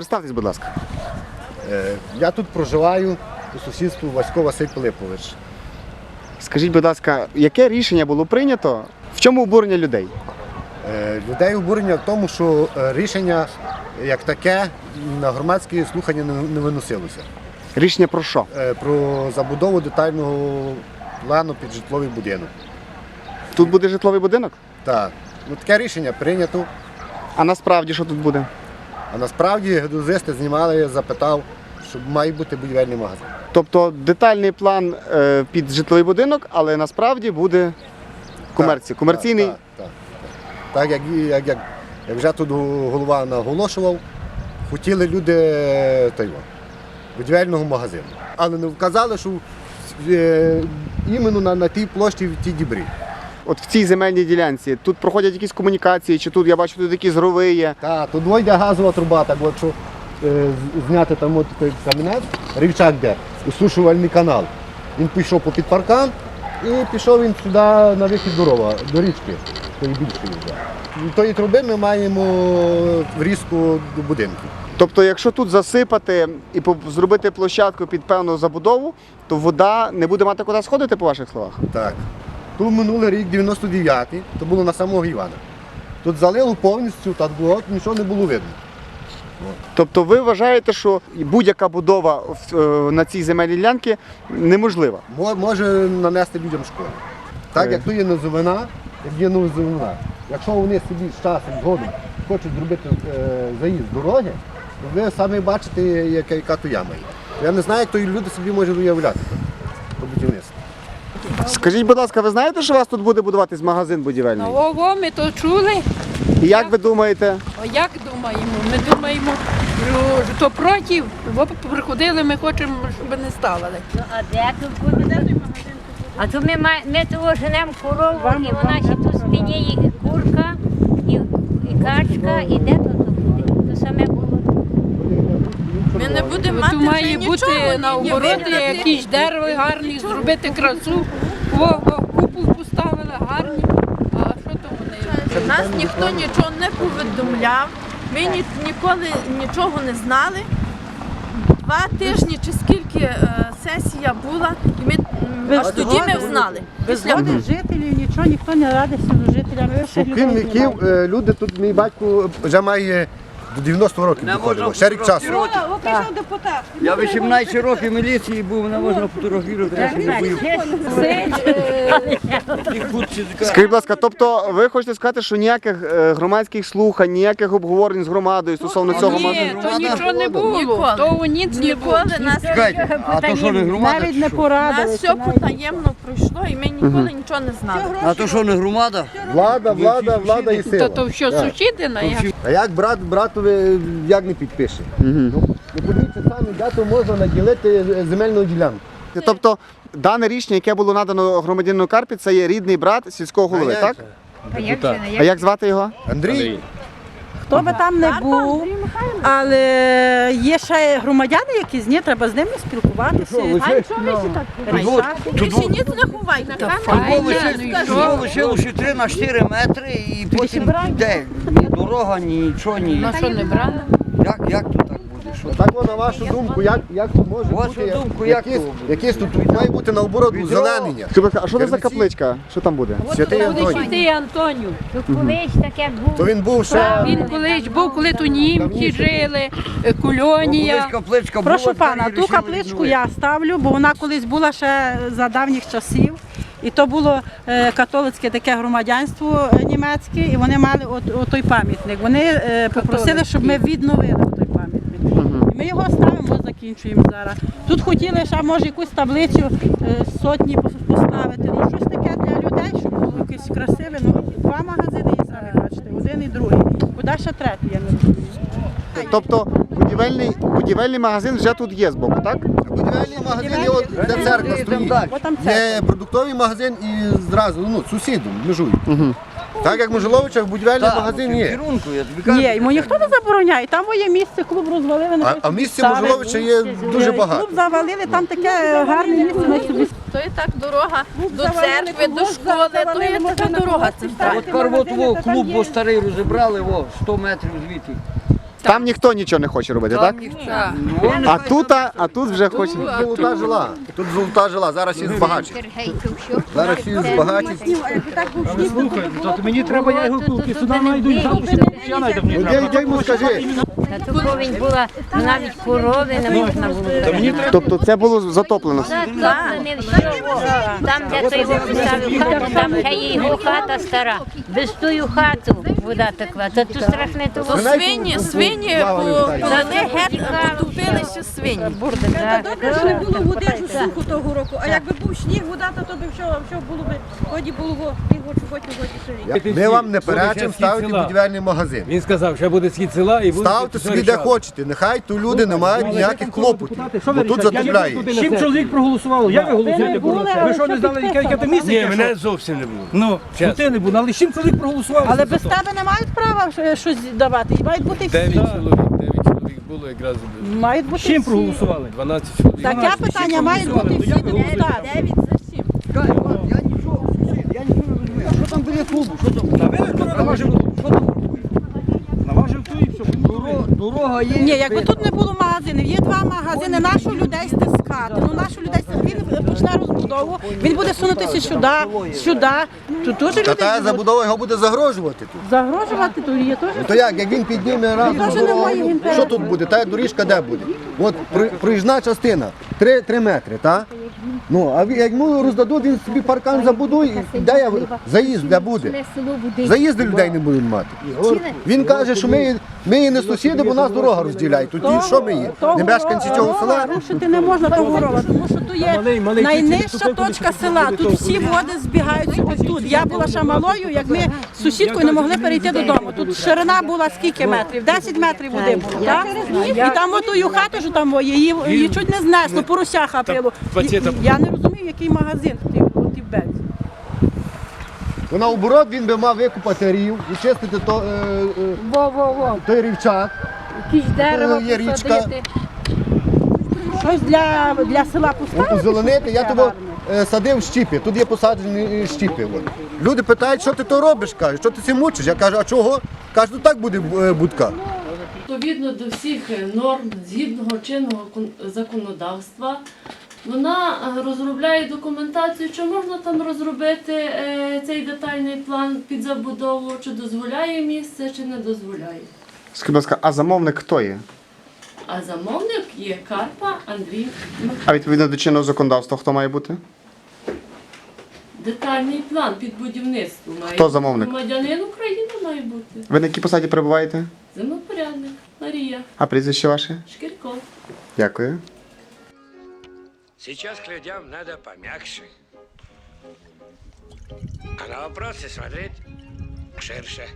Представтесь, будь ласка. Е, Я тут проживаю у сусідству Васько Василь Пилипович. Скажіть, будь ласка, яке рішення було прийнято? В чому обурення людей? Е, Людей обурення в тому, що е, рішення як таке на громадські слухання не виносилося. Рішення про що? Про забудову детального плану під житловий будинок. Тут буде житловий будинок? Так, ну таке рішення прийнято. А насправді що тут буде? А насправді геодезисти знімали, я запитав, що має бути будівельний магазин. Тобто детальний план е, під житловий будинок, але насправді буде комерція, Так, комерційний. Так, так, так. так як, як, як, як вже тут голова наголошував, хотіли люди е, та будівельного магазину. Але не вказали, що е, іменно на, на тій площі в тій дібрі. От в цій земельній ділянці тут проходять якісь комунікації, чи тут я бачу тут якісь зрови є. Так, тут вийде газова труба, так от, що е, зняти там от той камінець, рівчак де, усушувальний канал. Він пішов по паркан і пішов він сюди на вихід дорога, до річки, тої більшої вже. Від тої труби ми маємо врізку до будинку. Тобто, якщо тут засипати і по- зробити площадку під певну забудову, то вода не буде мати куди сходити, по ваших словах. Так. Тут минулий рік, 99-й, то було на самого Івана. Тут залило повністю, так було, нічого не було видно. Тобто ви вважаєте, що будь-яка будова в- е, на цій земельній ділянці неможлива. Мо- Може нанести людям шкоду. Так Е. як то є низовина, як є низовина. Якщо вони собі з часом згодом хочуть зробити е, заїзд дороги, то ви самі бачите, яка, яка то яма є. Я не знаю, як то і люди собі можуть уявляти по будівництву. Скажіть, будь ласка, ви знаєте, що у вас тут буде будуватись магазин будівельний? Ого, ми то чули. І як ви думаєте? А як думаємо? Ми думаємо, що то проти, бо приходили, ми хочемо, щоб не ставили. Ну, а де тут буде? А то ми, май- ми того женемо корову, і вона ще тут спині і курка, і, і качка, і де тут буде? То саме було. Ми не будемо То мати має вже бути нічого, ні- наоборот якісь дерева гарні, зробити красу. О, купол поставили гарні. А що то вони? Нас ніхто нічого не повідомляв, ми ні, ніколи нічого не знали. Два тижні чи скільки е, сесія була, і ми м, аж тоді ми знали. Без Після згоди жителів нічого ніхто не радиться з жителями. Спокійно віків е, люди тут, мій батько вже має до 90 років доходило, ще рік часу. Прийшов депутат. Я 18 років міліції був, не можна фотографувати. Я собі. Скажіть, будь ласка, тобто ви хочете сказати, що ніяких е, громадських слухань, ніяких обговорень з громадою стосовно цього магазину? Ні, то нічого не було. Ніколи. То ніц не було. ніколи нас, Чекайте, а то що не громада? Навіть чи не порадили. нас все потаємно пройшло, і ми ніколи нічого не знали. А то що не громада? Влада, влада, влада і То сила. то що сусіди на як? А як брат братові як не підпише? Ну, ну подивіться самі, де то можна наділити е, земельну ділянку. Тобто дане рішення, яке було надано громадянину Карпі, це є рідний брат сільського голови, так? А як же, А як звати його? Андрій, Хто би там не був, але є ще громадяни, які з ні, треба з ними спілкуватися. Рішати. Ви ще ніц не ховайте. Тут лишило ще 3 на 4 метри і потім де? Ні дорога, ні нічого, ні. На що не брали? Як, як тут так буде? Що? так от, на вашу думку, як, як тут може Вашу бути? думку, як якісь, то якісь тут, тут має бути наоборот зеленення. А що це за капличка? Що там буде? Святий Буде Антоній. святий Антонію. То колись таке То було. він був ще Він колись був, коли тут німці жили, е, Колись капличка була, Прошу пана, ту рішили капличку відновити. я ставлю, бо вона колись була ще за давніх часів. І то було е, католицьке таке громадянство е, німецьке, і вони мали от, от той пам'ятник. Вони е, попросили, щоб ми відновили Ми його ставимо, закінчуємо зараз. Тут хотіли ще може якусь таблицю е, сотні поставити. Ну щось таке для людей, щоб було якесь красиве. Ну два магазини є самі бачите, один і другий. Куди ще третій, я не розумію. Тобто будівельний, будівельний магазин вже тут є збоку, так? будівельний магазин, є от де церква стоїть. Є продуктовий магазин і зразу, ну, сусідом межують. Так як в Межеловичах будівельний Так, магазин в є. керунку, я тобі кажу. Ні, йому ніхто не забороняє. Там є місце, клуб розвалили. А, а в місті. Є дуже багато. Клуб завалили, там таке гарне місце. на собі. То є так дорога до церкви, до школи, то є така дорога А центральна. от карвотового клуб, бо старий розібрали, во, 100 метрів звідти. Там ніхто нічого не хоче робити, так? Так. А тут, а, а тут вже хоче. Золота жила. Тут золота жила, зараз всі збагачі. Зараз всі збагачі. Мені треба, я його купив, сюди найду, і там найду. Ну, де, де йому скажи. На ту повінь була навіть корови не можна було. Тобто це було затоплено. Затоплене все. Там, де той його поставив хату, там ще є його хата стара. Без тую хату вода текла. Це тут страшне то То свині, свині полили геть, потупили ще свині. Так, Добре, що не було води суху того року. А якби був сніг, вода, то, то би все, все було б, годі було, і хоч хоч хоч ще. Ми вам не перечимо ставити будівельний магазин. Він сказав, що буде схід села і буде Ставте собі де хочете. Нехай тут люди не мають ніяких клопотів. Бо тут затопляє. Сім чоловік проголосувало. Як ви голосуєте? Ви що не знали, яке то місце? Ні, мене зовсім не було. Ну, ну ти не був, але сім чоловік проголосувало. Але без тебе не мають права щось давати. І мають бути всі. Дев'ять чоловік, дев'ять чоловік було якраз Мають бути Чим всі. проголосували? 12 чоловік. Таке питання мають бути всі депутати. Дев'ять за сім. Що там біля клубу? Що там? Наважив ту і все. Дорога є. Ні, якби тут не було магазинів, є два магазини, нашу людей стискати. Ну нашу людей стискати. Він почне розбудову, він буде сунутися сюди, сюди. Тут теж Та люди та будуть забудова його буде загрожувати тут. загрожувати, то є теж. Ну то як, як він підніме разом Теж дорогу, він що тут буде? Та доріжка де буде? От при- проїжджа частина 3, 3 метри, так? Ну, а як йому роздадуть, він собі паркан забудує, і де я заїзд де буде? Заїзди людей не будуть мати. Він каже, що ми, ми є не сусіди, бо нас дорога розділяє. Тут що ми є? Не мешканці цього села? Рушити не можна того тому що тут є найнижча точка села. Тут всі води збігаються ось тут. Я була ще малою, як ми з сусідкою не могли перейти додому. Тут ширина була скільки метрів? 10 метрів води було. Так? І там отую хату, що там її, її чуть не знесло, порося хапило. Я не розумію, який магазин тут у тій бельці. То наоборот він би мав викупати рів і чистити то, е, е, той рівчак. Якісь дерева Є річка. Щось для, для села поставити. Озеленити, я того е, садив щіпи. Тут є посаджені е, щіпи. От. Люди питають, що ти то робиш, кажуть, що ти цим мучиш? Я кажу, а чого? Кажуть, ну так буде е, будка. Відповідно до всіх норм згідного чинного законодавства, вона розробляє документацію, чи можна там розробити цей детальний план під забудову, чи дозволяє місце, чи не дозволяє. Скажіть, будь ласка, а замовник хто є? А замовник є Карпа Андрій Михайлович. А відповідно до чинного законодавства хто має бути? Детальний план під будівництво має Хто замовник? громадянин України має бути. Ви на якій посаді перебуваєте? Землепорядник Марія А прізвище ваше? Шкірко. Дякую. Сейчас к людям надо помягче. А на вопросы смотреть ширше.